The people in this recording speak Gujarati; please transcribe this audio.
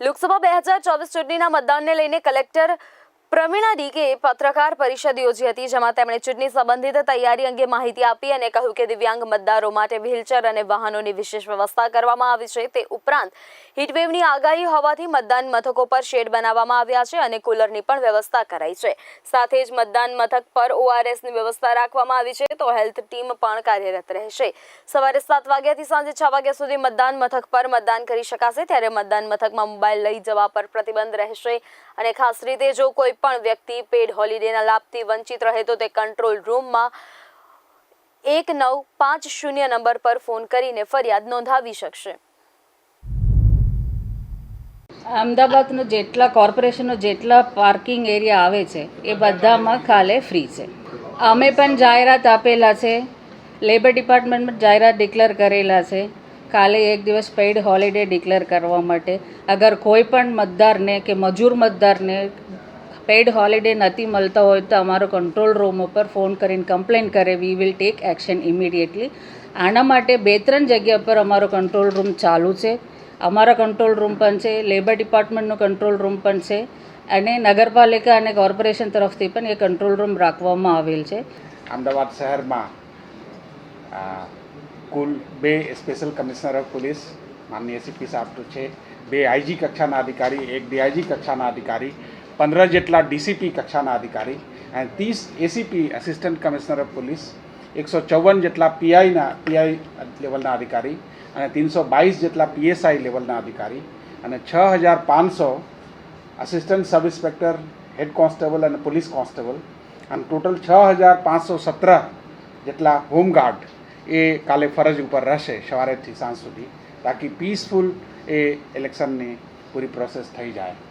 લોકસભા બે હજાર ચોવીસ ચૂંટણીના મતદાનને લઈને કલેક્ટર પ્રવીણા ડીકે પત્રકાર પરિષદ યોજી હતી, જેમાં તેમણે ચૂંટણી સંબંધિત તૈયારી અંગે માહિતી આપી અને કહ્યું કે દિવ્યાંગ મતદારો માટે વ્હીલચેર અને વાહનોની વિશેષ વ્યવસ્થા કરવામાં આવી છે. તે ઉપરાંત હીટવેવની આગાહી હોવાથી મતદાન મથકો પર શેડ બનાવવામાં આવ્યા છે અને કુલરની પણ વ્યવસ્થા કરાઈ છે. સાથે જ મતદાન મથક પર ઓઆરએસની વ્યવસ્થા રાખવામાં આવી છે, તો હેલ્થ ટીમ પણ કાર્યરત રહેશે. સવારે સાત વાગ્યાથી સાંજે છ વાગ્યા સુધી મતદાન મથક પર મતદાન કરી શકાશે, ત્યારે મતદાન મથકમાં મોબાઈલ લઈ જવા પર પ્રતિબંધ રહેશે. અને ખાસ રીતે જો કોઈ પણ વ્યક્તિ પેડ હોલિડેના લાભથી વંચિત રહે તો તે કંટ્રોલ રૂમમાં એક નવ પાંચ શૂન્ય નંબર પર ફોન કરીને ફરિયાદ નોંધાવી શકશે. અમદાવાદનો જેટલા કોર્પોરેશનનો જેટલા પાર્કિંગ એરિયા આવે છે, એ બધામાં ખાલે ફ્રી છે. અમે પણ જાહેરાત આપેલા છે લેબર ડિપાર્ટમેન્ટમાં જાહેરાત ડિક્લેર કરેલા છે કાલે એક દિવસ પેઇડ હોલિડે ડિક્લેર કરવા માટે. અગર કોઈ પણ મતદારને કે મજૂર મતદારને પેઇડ હોલિડે નથી મળતા હોય તો અમારો કંટ્રોલ રૂમ ઉપર ફોન કરીને કમ્પ્લેન કરે we will take action immediately આના માટે બે ત્રણ જગ્યા પર અમારો કંટ્રોલ રૂમ ચાલુ છે. અમારા કંટ્રોલ રૂમ પણ છે લેબર ડિપાર્ટમેન્ટનો કંટ્રોલ રૂમ પણ છે અને નગરપાલિકા અને કોર્પોરેશન તરફથી પણ એ કંટ્રોલ રૂમ રાખવામાં આવેલ છે. અમદાવાદ શહેરમાં કુલ બે સ્પેશિયલ કમિશનર ઓફ પોલીસ માનનીય એસીપી સાહેબ છે, બે આઈજી કક્ષાના અધિકારી, એક ડીઆઈજી કક્ષાના અધિકારી પંદર જેટલા ડીસીપી કક્ષાના અધિકારી અને ત્રીસ ACP assistant commissioner of police એકસો ચોવન જેટલા પીઆઈના પીઆઈ લેવલના અધિકારી અને ત્રણસો બાવીસ જેટલા પીએસઆઈ લેવલના અધિકારી અને છ હજાર પાંચસો assistant sub inspector head constable અને પોલીસ કોન્સ્ટેબલ અને ટોટલ છ હજાર પાંચસો સત્તર જેટલા હોમગાર્ડ એ કાલે ફરજ ઉપર રહેશે સવારેથી સાંજ સુધી, તાકી પીસફુલ એ ઇલેક્શનની પૂરી પ્રોસેસ થઈ જાય.